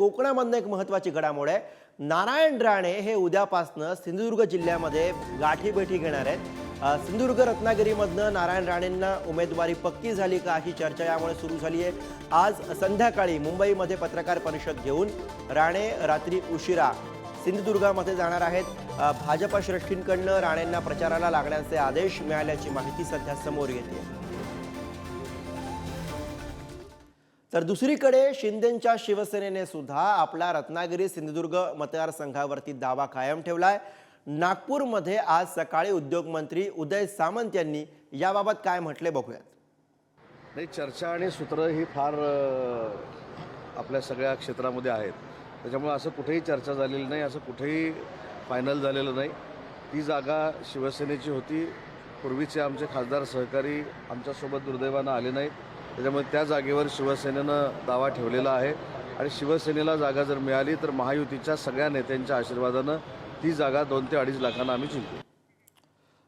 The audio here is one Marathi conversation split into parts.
कोकणामधनं एक महत्वाची घडामोड आहे. नारायण राणे हे उद्यापासनं सिंधुदुर्ग जिल्ह्यामध्ये गाठीभेटी घेणार आहेत. सिंधुदुर्ग रत्नागिरीमधनं नारायण राणेंना उमेदवारी पक्की झाली का अशी चर्चा यामुळे सुरू झाली आहे. आज संध्याकाळी मुंबईमध्ये पत्रकार परिषद घेऊन राणे रात्री उशिरा सिंधुदुर्गामध्ये जाणार आहेत. भाजपा श्रेष्ठींकडनं राणेंना प्रचाराला लागण्याचे आदेश मिळाल्याची माहिती सध्या समोर येते. तर दुसरीकडे शिंदेंच्या शिवसेनेने सुद्धा आपला रत्नागिरी सिंधुदुर्ग मतदारसंघावरती दावा कायम ठेवला आहे नागपूरमध्ये आज सकाळी उद्योगमंत्री उदय सामंत यांनी याबाबत काय म्हटले बघूयात. नाही चर्चा आणि सूत्र ही फार आपल्या सगळ्या क्षेत्रामध्ये आहेत. त्याच्यामुळे असं कुठेही चर्चा झालेली नाही असं कुठेही फायनल झालेलं नाही. ती जागा शिवसेनेची होती. पूर्वीचे आमचे खासदार सहकारी आमच्यासोबत दुर्दैवानं आले नाहीत. त्याच्यामुळे त्या जागेवर शिवसेनेनं दावा ठेवलेला आहे. आणि शिवसेनेला जागा जर मिळाली तर महायुतीच्या सगळ्या नेत्यांच्या आशीर्वादानं ती जागा दोन ते अडीच लाखांना आम्ही जिंकू.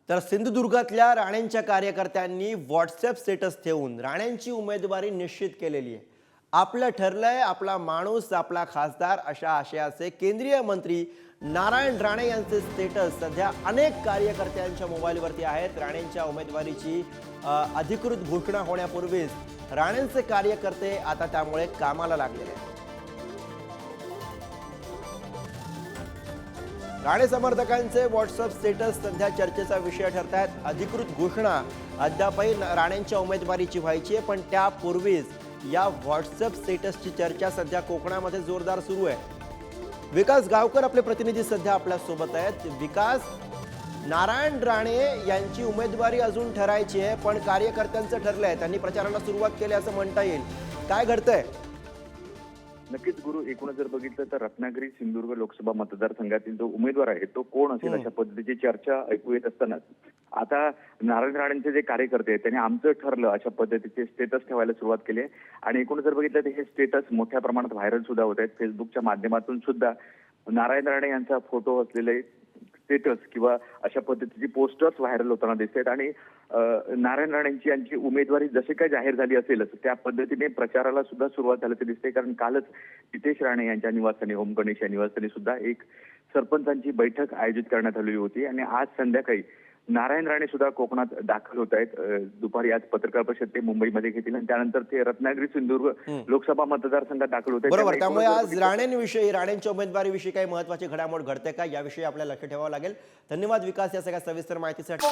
तर सिंधुदुर्गातल्या राणेंच्या कार्यकर्त्यांनी व्हॉट्सअप स्टेटस ठेवून राणेंची उमेदवारी निश्चित केलेली आहे. आपलं ठरलंय आपला माणूस आपला खासदार अशा आशयाचे केंद्रीय मंत्री नारायण राणे यांचे स्टेटस सध्या अनेक कार्यकर्त्यांच्या मोबाईलवरती आहेत. राणेंच्या उमेदवारीची अधिकृत घोषणा होण्यापूर्वीच राणेंचे कार्यकर्ते आता त्यामुळे कामाला लागलेले आहेत. राणे समर्थकांचे व्हॉट्सअप स्टेटस सध्या चर्चेचा विषय ठरत आहेत अधिकृत घोषणा अद्यापही राणेंच्या उमेदवारीची व्हायची आहे पण त्यापूर्वीच या व्हॉट्सअप स्टेटसची चर्चा सध्या कोकणामध्ये जोरदार सुरू आहे. विकास गावकर आपले प्रतिनिधी सध्या आपल्यासोबत आहेत. विकास नारायण राणे यांची उमेदवारी अजून ठरायची आहे पण कार्यकर्त्यांचं ठरलंय. त्यांनी प्रचाराला सुरुवात केली असं म्हणता येईल. काय घडतंय? नक्कीच गुरु एकूणच जर बघितलं तर रत्नागिरी सिंधुदुर्ग लोकसभा मतदारसंघातील जो उमेदवार आहे तो कोण असेल अशा पद्धतीची चर्चा ऐकू येत असतानाच आता नारायण राणेंचे जे कार्यकर्ते आहेत त्यांनी आमचं ठरलं अशा पद्धतीचे स्टेटस ठेवायला सुरुवात केली आहे. आणि एकूणच जर बघितलं तर हे स्टेटस मोठ्या प्रमाणात व्हायरल सुद्धा होत आहेत. फेसबुकच्या माध्यमातून सुद्धा नारायण राणे यांचा फोटो असलेले स्टेटस किंवा अशा पद्धतीची पोस्टर्स व्हायरल होताना दिसत आहेत आणि नारायण राणेंची यांची उमेदवारी जशी काय जाहीर झाली असेलच त्या पद्धतीने प्रचाराला सुद्धा सुरुवात झाल्याचं दिसते. कारण कालच नितेश राणे यांच्या निवासस्थानी ओम गणेश या निवासस्थानी सुद्धा एक सरपंचांची बैठक आयोजित करण्यात आलेली होती. आणि आज संध्याकाळी नारायण राणे सुद्धा कोकणात दाखल होत आहेत. दुपारी आज पत्रकार परिषद ते मुंबईमध्ये घेतील आणि त्यानंतर ते रत्नागिरी सिंधुदुर्ग लोकसभा मतदारसंघात दाखल होत आहेत. बरोबर त्यामुळे आज राणेंविषयी राणेंच्या उमेदवारीविषयी काही महत्वाची घडामोड घडते का? याविषयी आपल्याला लक्ष ठेवावं लागेल. धन्यवाद विकास या सगळ्या सविस्तर माहितीसाठी.